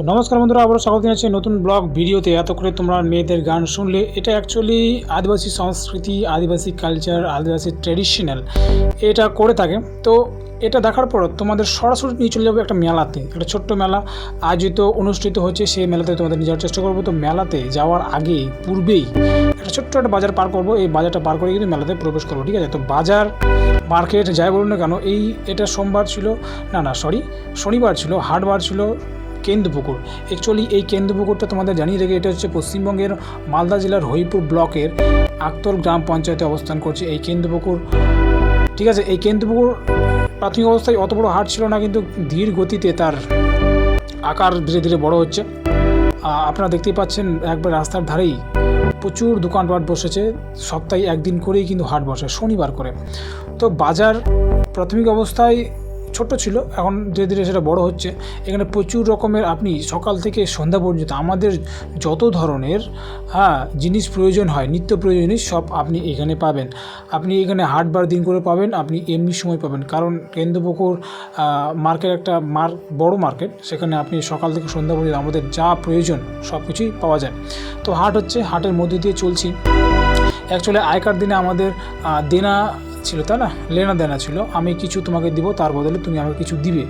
তো নমস্কার বন্ধুরা, আবারও স্বাগত জানাচ্ছি নতুন ব্লগ ভিডিওতে। এত করে তোমরা মেয়েদের গান শুনলে, এটা অ্যাকচুয়ালি আদিবাসী সংস্কৃতি, আদিবাসী কালচার আদিবাসী ট্র্যাডিশনাল এটা করে থাকে। তো এটা দেখার পর তোমাদের সরাসরি নিয়ে চলে যাব একটা মেলাতে, একটা ছোট্ট মেলা। আয়োজিত, অনুষ্ঠিত হচ্ছে সেই মেলাতে তোমাদের নিয়ে যাওয়ার চেষ্টা করব। তো মেলাতে যাওয়ার আগে, পূর্বেই একটা ছোট্ট একটা বাজার পার করব। এই বাজারটা পার করে কিন্তু মেলাতে প্রবেশ করব, ঠিক আছে? তো বাজার মার্কেট যাই বলুন না কেন, এই এটা সোমবার ছিল, না না সরি শনিবার ছিল, হাটবার ছিল কেন্দ্রপুকুর। অ্যাকচুয়ালি এই কেন্দ্রপুকুরটা তোমাদের জানিয়ে রেখে এটা হচ্ছে পশ্চিমবঙ্গের মালদা জেলার হরিপুর ব্লকের আকতল গ্রাম পঞ্চায়েতে অবস্থান করছে এই কেন্দ্রপুকুর। ঠিক আছে, এই কেন্দ্রপুকুর প্রাথমিক অবস্থায় অত বড় হাট ছিল না, কিন্তু ধীর গতিতে তার আকার ধীরে ধীরে বড় হচ্ছে। আপনারা দেখতেই পাচ্ছেন, একবার রাস্তার ধারেই প্রচুর দোকানপাট বসেছে। সপ্তাহে একদিন করেই কিন্তু হাট বসে, শনিবার করে। তো বাজার প্রাথমিক অবস্থায় ছোট ছিল, এখন ধীরে ধীরে সেটা বড় হচ্ছে। এখানে প্রচুর রকমের আপনি সকাল থেকে সন্ধ্যা পর্যন্ত আমাদের যত ধরনের হ্যাঁ জিনিস প্রয়োজন হয়, নিত্য প্রয়োজনীয় সব আপনি এখানে পাবেন। আপনি এখানে হাটবার দিন করে পাবেন, আপনি এমনি সময় পাবেন। কারণ কেন্দ্রপুকুর মার্কেট একটা মার, বড় মার্কেট, সেখানে আপনি সকাল থেকে সন্ধ্যা পর্যন্ত আমাদের যা প্রয়োজন সব কিছুই পাওয়া যায়। তো হাট হচ্ছে, হাটের মধ্যে দিয়ে চলছি। অ্যাকচুয়ালি আগেকার দিনে আমাদের দেনা ছিল, তাই না? লেনা দেনা ছিল। আমি কিছু তোমাকে দিব, তার বদলে তুমি আমাকে কিছু দিবে।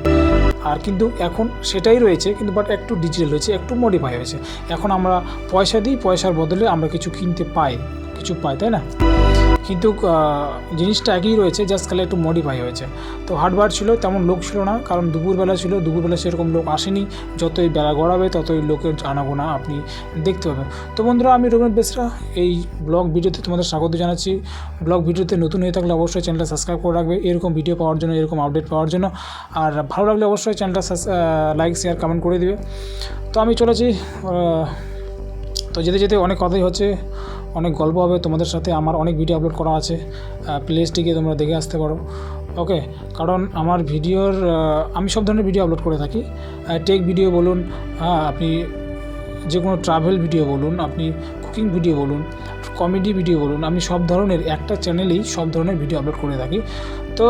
আর কিন্তু এখন সেটাই রয়েছে, কিন্তু বাট একটু ডিজিটাল হয়েছে, একটু মডিফাই হয়েছে। এখন আমরা পয়সা দিই, পয়সার বদলে আমরা কিছু কিনতে পাই, কিছু পাই, তাই না? কিন্তু জিনিসটা একই রয়েছে জাস্ট খালি একটু মডিফাই হয়েছে। তো হাটবার ছিল, তেমন লোক ছিল না, কারণ দুপুরবেলা ছিল, দুপুরবেলা সেরকম লোক আসেনি। যতই বেলা গড়াবে, ততই লোকের আনাগোনা আপনি দেখতে পাবেন। তো বন্ধুরা, আমি রবীন্দ্র বেসরা, এই ব্লগ ভিডিওতে তোমাদের স্বাগত জানাচ্ছি। ব্লগ ভিডিওতে নতুন হয়ে থাকলে অবশ্যই চ্যানেলটা সাবস্ক্রাইব করে রাখবে। এরকম ভিডিও পাওয়ার জন্য, এরকম আপডেট পাওয়ার জন্য। আর ভালো লাগলে অবশ্যই চ্যানেলটা লাইক শেয়ার কমেন্ট করে দিবে। তো আমি চলেছি তো যেতে যেতে অনেক কথাই হচ্ছে। অনেক গল্প হবে তোমাদের সাথে। আমার অনেক ভিডিও আপলোড করা আছে। প্লেলিস্টে তোমরা দেখে আসতে পারো। ওকে কারণ আমার ভিডিওর আমি সব ধরনের ভিডিও আপলোড করে থাকি। টেক ভিডিও বলুন হ্যাঁ আপনি যে কোনো ট্রাভেল ভিডিও বলুন, আপনি কুকিং ভিডিও বলুন কমেডি ভিডিও বলুন, আমি সব ধরনের, একটা চ্যানেলেই সব ধরনের ভিডিও আপলোড করে থাকি। তো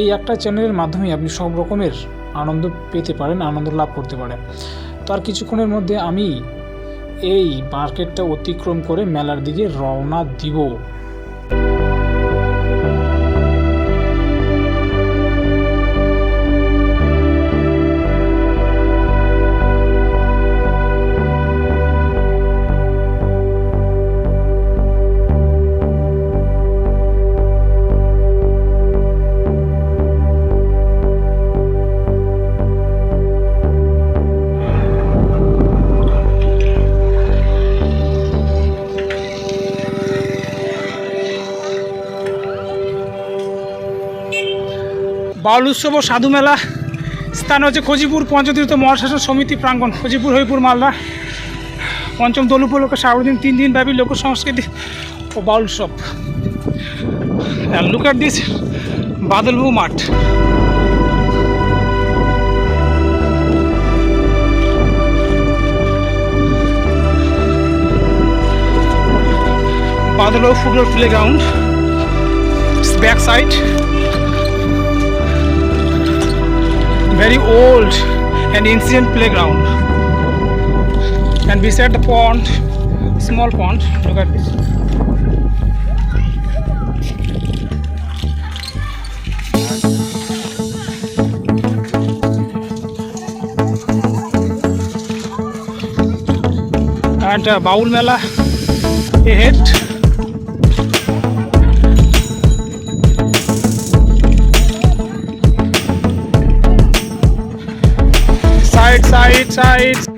এই একটা চ্যানেলের মাধ্যমে আপনি সব রকমের আনন্দ পেতে পারেন, আনন্দ লাভ করতে পারেন। তো আর কিছুক্ষণের মধ্যে আমি এই মার্কেটটা অতিক্রম করে মেলার দিকে রওনা দিব। বাউল উৎসব ও সাধু মেলা। স্থান হচ্ছে খজিপুর পঞ্চতীর্থ মহাশাসন সমিতি প্রাঙ্গণ। খজিপুর, হরিপুর, মালদা। পঞ্চম দোল উপলক্ষে সারাদিন তিন দিন ব্যাপী লোক সংস্কৃতি ও বাউল উৎসব লুক অ্যাট দিস বাদলবু মাঠ। Badalbabu football play ground very old and ancient playground. And beside the pond, small pond, look at this. And uh, Mela ahead. Side, side.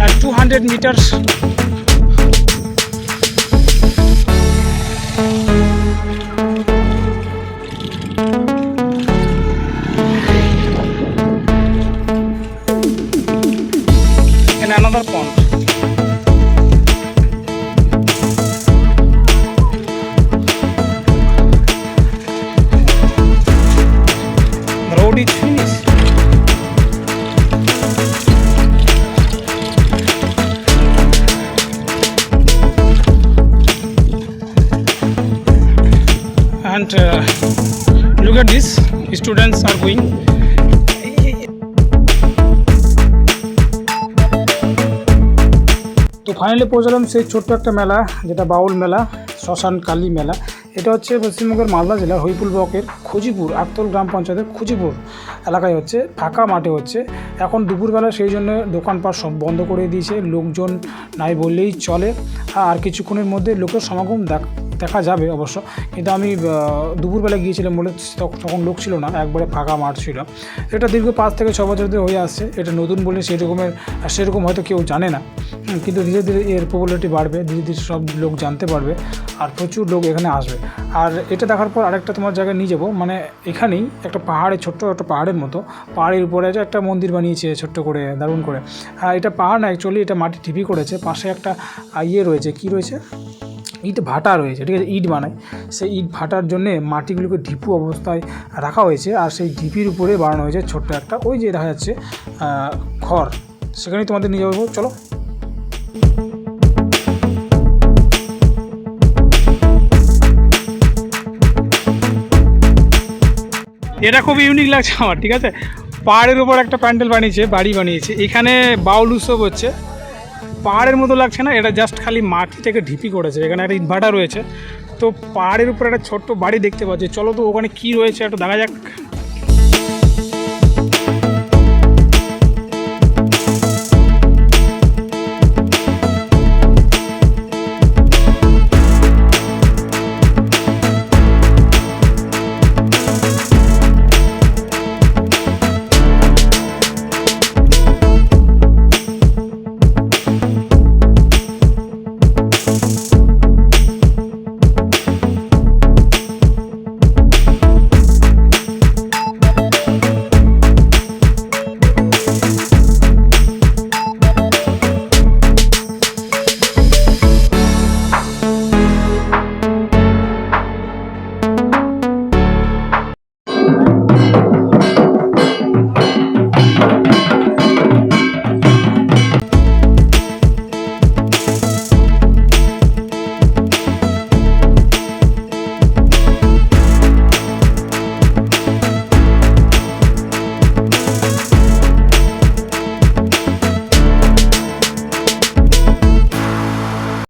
At 200 meters. And uh, look at this, students are going. তো finally পৌঁছালাম সেই ছোট্ট একটা মেলা যেটা বাউল মেলা শ্মশান কালী মেলা। এটা হচ্ছে পশ্চিমবঙ্গের মালদা জেলার হরিপুর ব্লকের খুজিপুর আকতল গ্রাম পঞ্চায়েতের খুজিপুর এলাকায় হচ্ছে ফাঁকা মাঠে হচ্ছে। এখন দুপুরবেলা সেই জন্য দোকানপাট সব বন্ধ করে দিয়েছে। লোকজন নাই বললেই চলে। আর কিছুক্ষণের মধ্যে লোকের সমাগম দেখ দেখা যাবে অবশ্য। কিন্তু আমি দুপুরবেলা গিয়েছিলাম বলে তখ- তখন লোক ছিল না, একবারে ফাঁকা মাঠ ছিল। এটা দীর্ঘ পাঁচ থেকে ছ বছর ধরে হয়ে আসছে, এটা নতুন বলে সেই রকমের সেরকম হয়তো কেউ জানে না। কিন্তু ধীরে ধীরে এর পপুলারিটি বাড়বে, ধীরে ধীরে সব লোক জানতে পারবে, আর প্রচুর লোক এখানে আসবে। আর এটা দেখার পর আরেকটা তোমার জায়গায় নিয়ে যাব মানে এখানেই একটা পাহাড়ে, ছোট্ট একটা পাহাড়ের মতো, পাহাড়ের উপরে একটা মন্দির বানিয়েছে ছোট্ট করে, দারুণ করে। আর এটা পাহাড় না অ্যাকচুয়ালি এটা মাটি ঢিপি করেছে, পাশে একটা ইয়ে রয়েছে, কি রয়েছে? ইট ভাটা রয়েছে, ঠিক আছে? ইট বানায়। সেই ইট ভাটার জন্যে মাটিগুলোকে ঢিপু অবস্থায় রাখা হয়েছে আর সেই ঢিপির উপরে বানানো হয়েছে ছোট্ট একটা ওই যে দেখা যাচ্ছে ঘর। সেখানেই তোমাদের নিয়ে যাব, চলো। এটা খুব ইউনিক লাগছে আমার, ঠিক আছে? পাহাড়ের উপর একটা প্যান্ডেল বানিয়েছে, বাড়ি বানিয়েছে। এখানে বাউল উৎসব হচ্ছে। পাহাড়ের মতো লাগছে না, এটা জাস্ট খালি মাটি থেকে ঢিপি করেছে, এখানে একটা ইনভার্টার রয়েছে। তো পাহাড়ের উপর একটা ছোট্ট বাড়ি দেখতে পাচ্ছি। চলো তো ওখানে কি রয়েছে একটু দেখা যাক।